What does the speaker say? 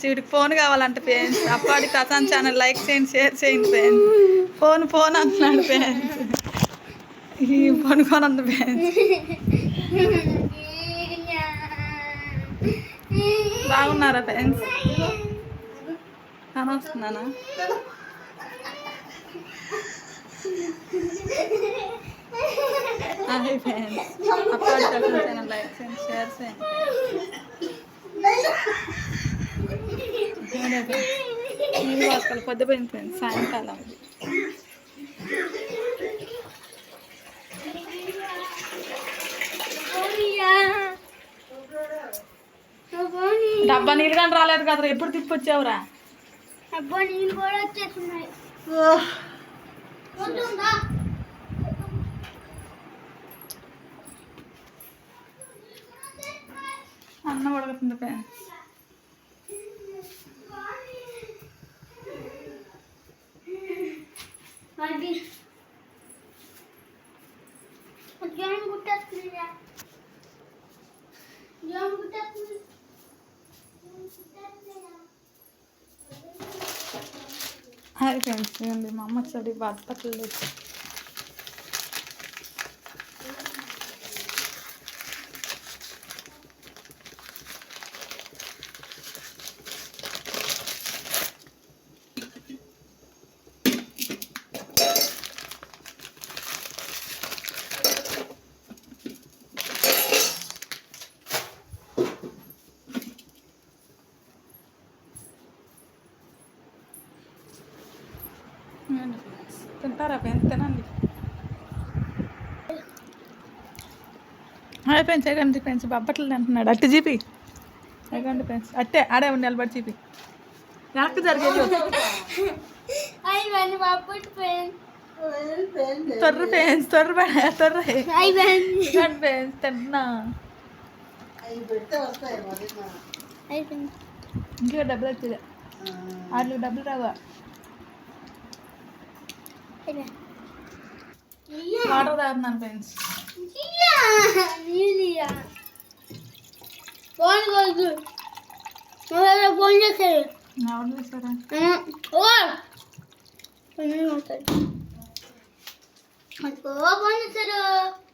Friends వీడికి phone కావాలంట friends Appadi Prashanth channel like చేయండి షేర్ చేయండి ఫ్రెండ్స్. ఫోన్ ఫోన్ అంటున్నాడు ఫ్రెండ్స్. ఈ ఫోన్ ఫోన్ అంది ఫ్రెండ్స్. బాగున్నారా ఫ్రెండ్స్? అని వస్తున్నానా? అదే friends. Appadi Prashanth channel like చేయండి షేర్ చేయండి. అదే నీళ్ళు పొద్దుపోయింది ఫ్రెండ్స్ సాయంకాలం. డబ్బా నీళ్ళు కానీ రాలేదు కదరా ఎప్పుడు తిప్పొచ్చావురా నీళ్ళు కూడా వచ్చేస్తున్నాయి? అన్నం ఫ్రెండ్స్. জয়ন গুটা স্কুলে যা জয়ন हाय फ्रेंड्स मम्मा चली बात पतल लेती తింటారా ఫ్రెండ్స్? తినండి. ఫ్రెండ్స్ ఎగండి ఫ్రెండ్స్ బొబ్బట్లు తింటున్నాడు అట్టి జీపి ఎగండి ఫ్రెండ్స్ అట్టే ఆడే ఉండి నిలబడి జీపి వెనక్కి జరిగేది తొర్రు ఫ్రెండ్స్ తొర్రు తొర్రు. వన్. ఇంకో డబ్బులు వచ్చింది వాళ్ళు డబ్బులు రావా? వాటర్ తాగుతున్నాను ఫ్రెండ్స్. ఫోన్ మొదలు ఫోన్ చేశారు ఎవరు ఓ. ఫోన్